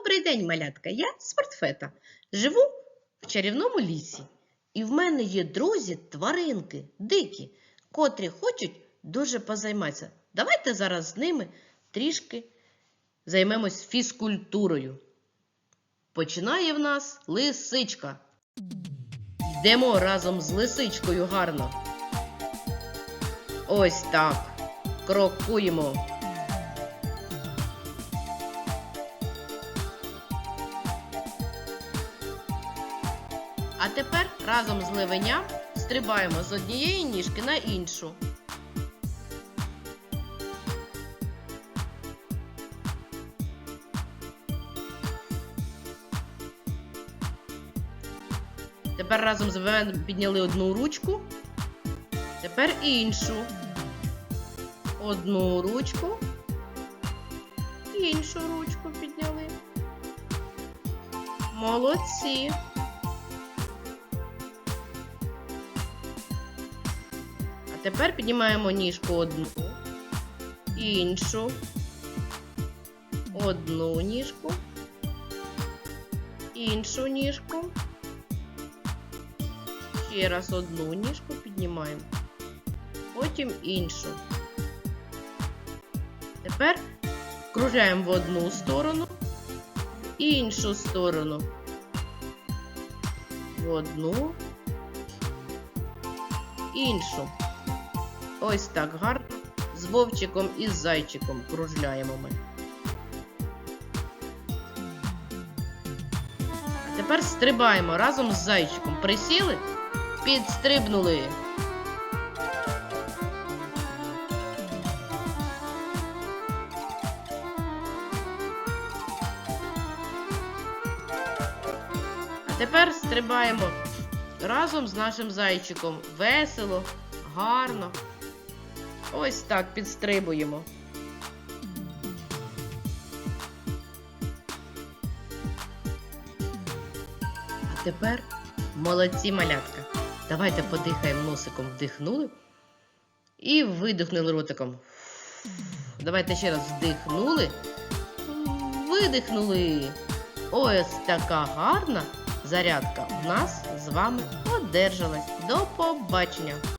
Добрий день, малятка. Я Смартфета. Живу в чарівному лісі. І в мене є друзі тваринки, дикі, котрі хочуть дуже позайматися. Давайте зараз з ними трішки займемось фізкультурою. Починає в нас лисичка. Йдемо разом з лисичкою гарно. Ось так. Крокуємо. А тепер разом з левеням стрибаємо з однієї ніжки на іншу. Тепер разом з левеном підняли одну ручку. Тепер іншу. Одну ручку. Іншу ручку підняли. Молодці. Тепер піднімаємо ніжку одну, іншу, одну ніжку, іншу ніжку. Ще раз одну ніжку піднімаємо. Потім іншу. Тепер кружаємо в одну сторону, іншу сторону. В одну, іншу. Ось так гарно. З вовчиком і з зайчиком кружляємо ми. А тепер стрибаємо разом з зайчиком. Присіли, підстрибнули. А тепер стрибаємо разом з нашим зайчиком. Весело, гарно. Ось так підстрибуємо. А тепер молодці малятка. Давайте подихаємо носиком, вдихнули і видихнули ротиком. Давайте ще раз вдихнули, видихнули. Ось така гарна зарядка в нас з вами одержалась. До побачення!